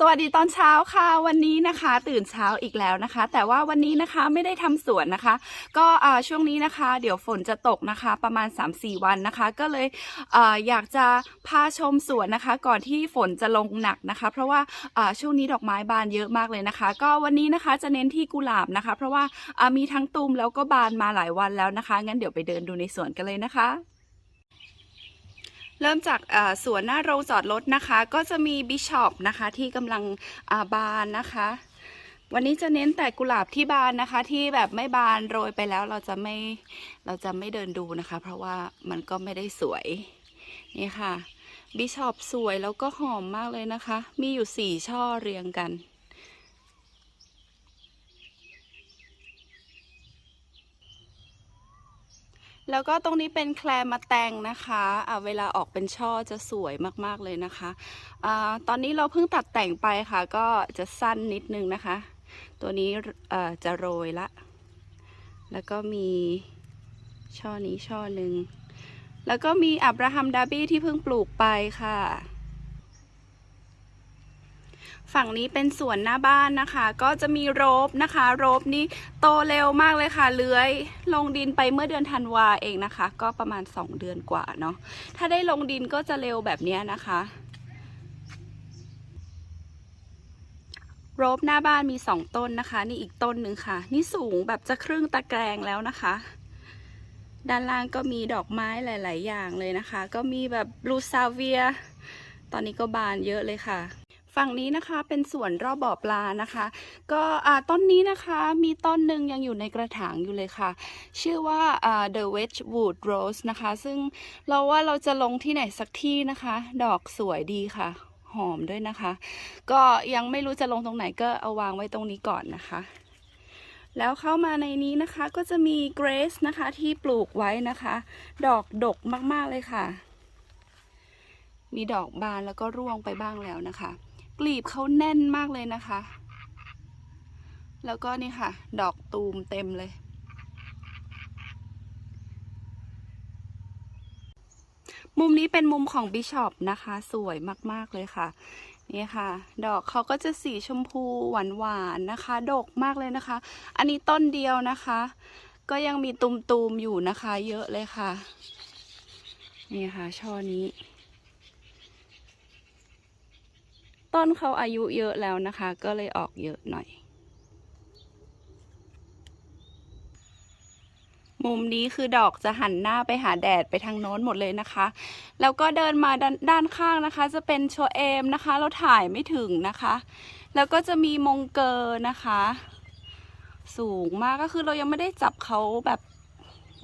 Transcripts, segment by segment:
สวัสดีตอนเช้าค่ะวันนี้นะคะ ตื่นเช้าอีกแล้วนะคะ แต่ว่าวันนี้นะคะไม่ได้ทำสวนนะคะ ก็ช่วงนี้นะคะ เดี๋ยวฝนจะตกนะคะ ประมาณ 3-4 วันนะคะ ก็เลยออยากจะพาชมสวนนะคะ ก่อนที่ฝนจะลงหนักนะคะ เพราะว่าช่วงนี้ดอกไม้บานเยอะมากเลยนะคะ ก็วันนี้นะคะจะเน้นที่กุหลาบนะคะ เพราะว่าอ่ามีทั้งตูมแล้วก็บานมาหลายวันแล้วนะคะ งั้นเดี๋ยวไปเดินดูในสวนกันเลยนะคะ เริ่มจากสวนหน้าโรงจอดรถนะคะ ก็จะมีบิชอปนะคะที่กำลังาบานนะคะ วันนี้จะเน้นแต่กุหลาบที่บานนะคะ ที่แบบไม่บานโรยไปแล้วเราจะไม่เราจะไม่เดินดูนะคะ เพราะว่ามันก็ไม่ได้สวยนี่ค่ะบิชอปสวยแล้วก็หอมมากเลยนะคะ มีอยู่สี่ช่อเรียงกัน แล้วก็ตรงนี้เป็นแคลมาแตงนะคะะเวลาออกเป็นช่อจะสวยมากๆเลยนะคะอะตอนนี้เราเพิ่งตัดแต่งไปค่ะ ก็จะสั้นนิดนึงนะคะ ตัวนี้จะโรยละ แล้วก็มีช่อนี้ช่อหนึ่ง แล้วก็มีอับราฮัมดาบี้ที่เพิ่งปลูกไปค่ะ ฝั่งนี้เป็นสวนหน้าบ้านนะคะ ก็จะมีโรบนะคะ โรบนี่โตเร็วมากเลยค่ะ เลื้อยลงดินไปเมื่อเดือนธันวาเองนะคะ ก็ประมาณ 2 เดือนกว่าเนาะถ้าได้ลงดินก็จะเร็วแบบนี้นะคะโรบหน้าบ้านมี 2 ต้นนะคะ นี่อีกต้นหนึ่งค่ะ นี่สูงแบบจะครึ่งตะแกรงแล้วนะคะ ด้านล่างก็มีดอกไม้หลาย ๆ อย่างเลยนะคะ ก็มีแบบบลูซาเวีย ตอนนี้ก็บานเยอะเลยค่ะ ฝั่งนี้นะคะเป็นสวนรอบบ่อปลานะคะ ก็ต้นนี้นะคะมีต้นหนึ่งยังอยู่ในกระถางอยู่เลยค่ะ ชื่อว่าอ่า The Wedgwood Rose นะคะ ซึ่งเราว่าเราจะลงที่ไหนสักที่นะคะ ดอกสวยดีค่ะ หอมด้วยนะคะ ก็ยังไม่รู้จะลงตรงไหนก็เอาวางไว้ตรงนี้ก่อนนะคะแล้วเข้ามาในนี้นะคะก็จะมีเกรซนะคะที่ปลูกไว้นะคะ ดอกดกมาก ๆ เลยค่ะ มีดอกบานแล้วก็ร่วงไปบ้างแล้วนะคะ กลีบเขาแน่นมากเลยนะคะ แล้วก็นี่ค่ะ ดอกตูมเต็มเลย มุมนี้เป็นมุมของบิชอปนะคะ สวยมากๆเลยค่ะ นี่ค่ะ ดอกเขาก็จะสีชมพูหวานๆนะคะ ดกมากเลยนะคะ อันนี้ต้นเดียวนะคะ ก็ยังมีตุมๆอยู่นะคะ เยอะเลยค่ะ นี่ค่ะ ช่อนี้ ต้นเขาอายุเยอะแล้วนะคะ ก็เลยออกเยอะหน่อย มุมนี้คือดอกจะหันหน้าไปหาแดดไปทางโน้นหมดเลยนะคะ แล้วก็เดินมาด้านด้านข้างนะคะ จะเป็นโชเอมนะคะ เราถ่ายไม่ถึงนะคะ แล้วก็จะมีมงเกอร์นะคะ สูงมากก็คือเรายังไม่ได้จับเขาแบบ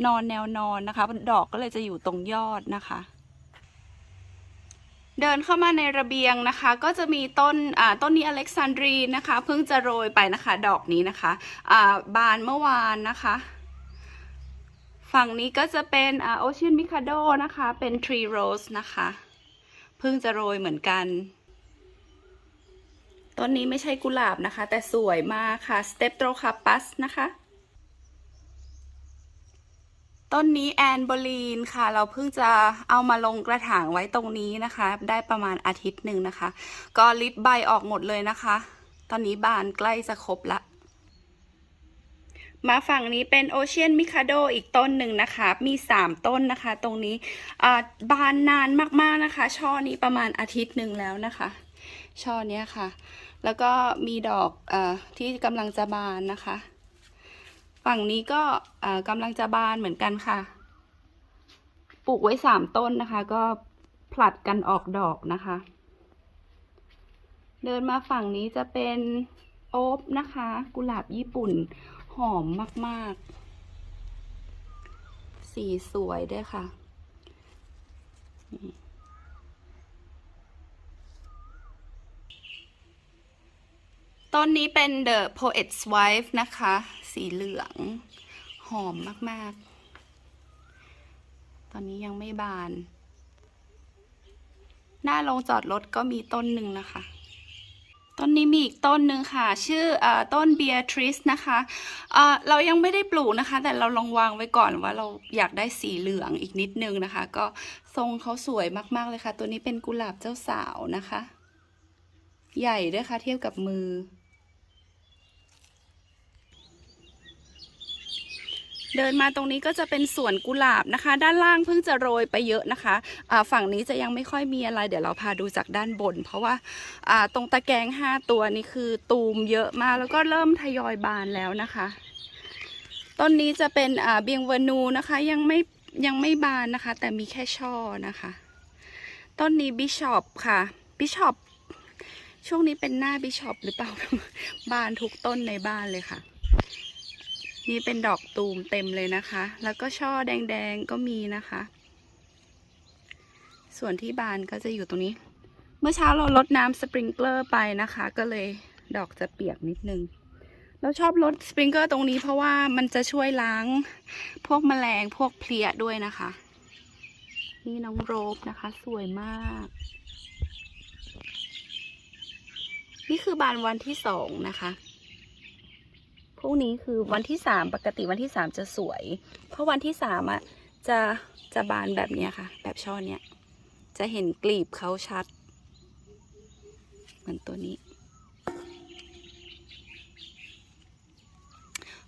นอนแนวนอนนะคะ ดอกก็เลยจะอยู่ตรงยอดนะคะ เดินเข้ามาในระเบียงนะคะ ก็จะมีต้นอ่าต้นนี้อเล็กซานดรีนะคะ เพิ่งจะโรยไปนะคะ ดอกนี้นะคะอ่าบานเมื่อวานนะคะ ฝั่งนี้ก็จะเป็นอ่าโอเชียนมิคาโดนะคะ เป็นทรีโรสนะคะ เพิ่งจะโรยเหมือนกันต้นนี้ไม่ใช่กุหลาบนะคะ แต่สวยมากค่ะสเตปโตรคาปัสนะคะ ต้นนี้แอนโบลีนค่ะ เราเพิ่งจะเอามาลงกระถางไว้ตรงนี้นะคะ ได้ประมาณอาทิตย์หนึ่งนะคะ ก็ลิดใบออกหมดเลยนะคะ ตอนนี้บานใกล้จะครบละ มาฝั่งนี้เป็นโอเชียนมิคาโดอีกต้นหนึ่งนะคะ มี3ต้นนะคะ ตรงนี้บานนานมากๆนะคะ ช่อนี้ประมาณอาทิตย์หนึ่งแล้วนะคะ ช่อเนี้ยค่ะ แล้วก็มีดอกอที่กำลังจะบานนะคะ ฝั่งนี้ก็กำลังจะบานเหมือนกันค่ะ ปลูกไว้สามต้นนะคะ ก็ผลัดกันออกดอกนะคะ เดินมาฝั่งนี้จะเป็นโอ๊บนะคะ กุหลาบญี่ปุ่นหอมมาก ๆ สีสวยด้วยค่ะ ต้นนี้เป็น The Poet's Wife นะคะ สีเหลือง หอมมาก ๆ ตอนนี้ยังไม่บาน หน้าโรงจอดรถก็มีต้นหนึ่งนะคะ ต้นนี้มีอีกต้นหนึ่งค่ะ ชื่ออต้นเบียทริสนะคะเเรายังไม่ได้ปลูกนะคะ แต่เราลองวางไว้ก่อนว่าเราอยากได้สีเหลืองอีกนิดนึงนะคะ ก็ทรงเขาสวยมาก ๆ เลยค่ะ ตัวนี้เป็นกุหลาบเจ้าสาวนะคะ ใหญ่ด้วยค่ะเทียบกับมือ เดินมาตรงนี้ก็จะเป็นสวนกุหลาบนะคะ ด้านล่างเพิ่งจะโรยไปเยอะนะคะอ่าฝั่งนี้จะยังไม่ค่อยมีอะไร เดี๋ยวเราพาดูจากด้านบน เพราะว่าตรงตะแกรงห้าตัวนี่คือตูมเยอะมากแล้วก็เริ่มทยอยบานแล้วนะคะ ต้นนี้จะเป็นเบียงวานูนะคะยังไม่ยังไม่บานนะคะ แต่มีแค่ช่อนะคะ ต้นนี้บิชอปค่ะบิชอปช่วงนี้เป็นหน้าบิชอปหรือเปล่า บานทุกต้นในบ้านเลยค่ะ นี่เป็นดอกตูมเต็มเลยนะคะ แล้วก็ช่อแดงๆก็มีนะคะ ส่วนที่บานก็จะอยู่ตรงนี้ เมื่อเช้าเราลดน้ำสปริงเกอร์ไปนะคะ ก็เลยดอกจะเปียกนิดนึง เราชอบลดสปริงเกอร์ตรงนี้เพราะว่ามันจะช่วยล้าง พวกแมลงพวกเพลียด้วยนะคะ นี่น้องโรบนะคะ สวยมาก นี่คือบานวันที่สองนะคะ พรุ่งนี้คือวันที่สามปกติวันที่สามจะสวย เพราะวันที่สามอะจะจะบานแบบเนี้ยค่ะ แบบช่อเนี้ยจะเห็นกลีบเขาชัด เหมือนตัวนี้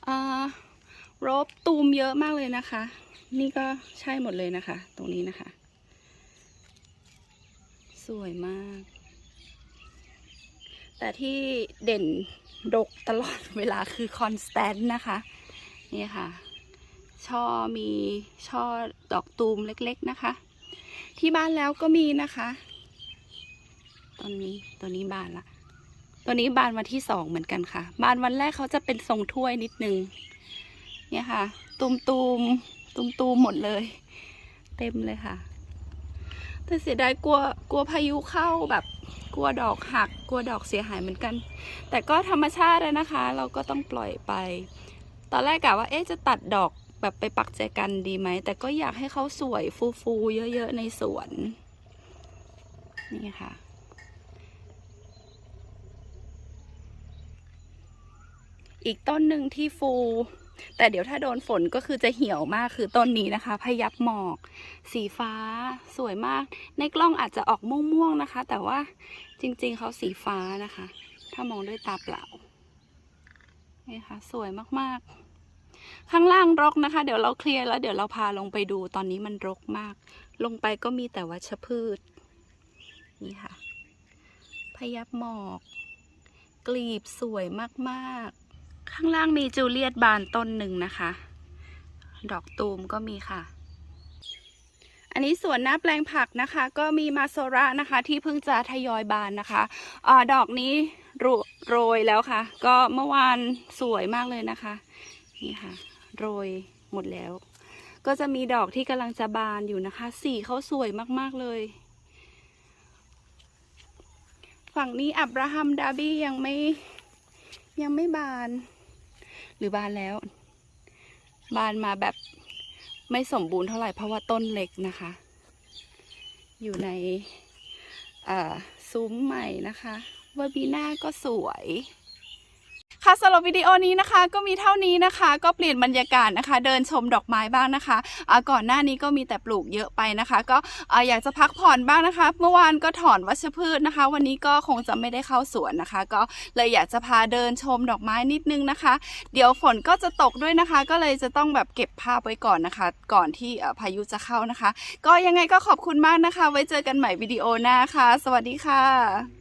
อ่ารบตูมเยอะมากเลยนะคะ นี่ก็ใช่หมดเลยนะคะ ตรงนี้นะคะ สวยมาก แต่ที่เด่นดกตลอดเวลาคือคอนสแตนต์นะคะ นี่ค่ะ ช่อมีช่อดอกตูมเล็กๆนะคะ ที่บ้านแล้วก็มีนะคะตอนนี้ตัวนี้บานละตัวนี้บานวันที่สองเหมือนกันค่ะ บานวันแรกเขาจะเป็นทรงถ้วยนิดนึง เนี่ยค่ะตูมตูมตูมตูมหมดเลย เต็มเลยค่ะ แต่เสียดายกลัวกลัวพายุเข้าแบบ กลัวดอกหัก กลัวดอกเสียหายเหมือนกัน แต่ก็ธรรมชาติอะนะคะ เราก็ต้องปล่อยไป ตอนแรกกะว่าเอ๊ะจะตัดดอกแบบไปปักใจกันดีไหม แต่ก็อยากให้เขาสวยฟูๆเยอะๆในสวน นี่ค่ะอีกต้นหนึ่งที่ฟู แต่เดี๋ยวถ้าโดนฝนก็คือจะเหี่ยวมากคือต้นนี้นะคะ พยับหมอก สีฟ้าสวยมาก ในกล้องอาจจะออกม่วงๆนะคะ แต่ว่าจริงๆเขาสีฟ้านะคะ ถ้ามองด้วยตาเปล่านี่ค่ะ สวยมากๆ ข้างล่างรกนะคะ เดี๋ยวเราเคลียร์แล้วเดี๋ยวเราพาลงไปดูตอนนี้มันรกมาก ลงไปก็มีแต่วัชพืช นี่ค่ะ พยับหมอก กลีบสวยมากๆ ข้างล่างมีจูเลียตบานต้นหนึ่งนะคะ ดอกตูมก็มีค่ะ อันนี้สวนหน้าแปลงผักนะคะ ก็มีมาโซระนะคะ ที่เพิ่งจะทยอยบานนะคะอาดอกนี้โรยแล้วค่ะ ก็เมื่อวานสวยมากเลยนะคะ นี่ค่ะ โรยหมดแล้ว ก็จะมีดอกที่กำลังจะบานอยู่นะคะ สีเขาสวยมากๆเลยฝั่งนี้อับราฮัมดาบี้ยังไม่ยังไม่บาน รือบานแล้ว บานมาแบบไม่สมบูรณ์เท่าไหร่เพราะว่าต้นเล็กนะคะ อยู่ในซุ้มใหม่นะคะวาบีน่าก็สวย ค่ะสำหรับวิดีโอนี้นะคะ ก็มีเท่านี้นะคะ ก็เปลี่ยนบรรยากาศนะคะ เดินชมดอกไม้บ้างนะคะก่อนหน้านี้ก็มีแต่ปลูกเยอะไปนะคะ ก็อยากจะพักผ่อนบ้างนะคะ เมื่อวานก็ถอนวัชพืชนะคะ วันนี้ก็คงจะไม่ได้เข้าสวนนะคะ ก็เลยอยากจะพาเดินชมดอกไม้นิดนึงนะคะ เดี๋ยวฝนก็จะตกด้วยนะคะ ก็เลยจะต้องแบบเก็บภาพไว้ก่อนนะคะ ก่อนที่พายุจะเข้านะคะ ก็ยังไงก็ขอบคุณมากนะคะ ไว้เจอกันใหม่วิดีโอหน้าค่ะ สวัสดีค่ะ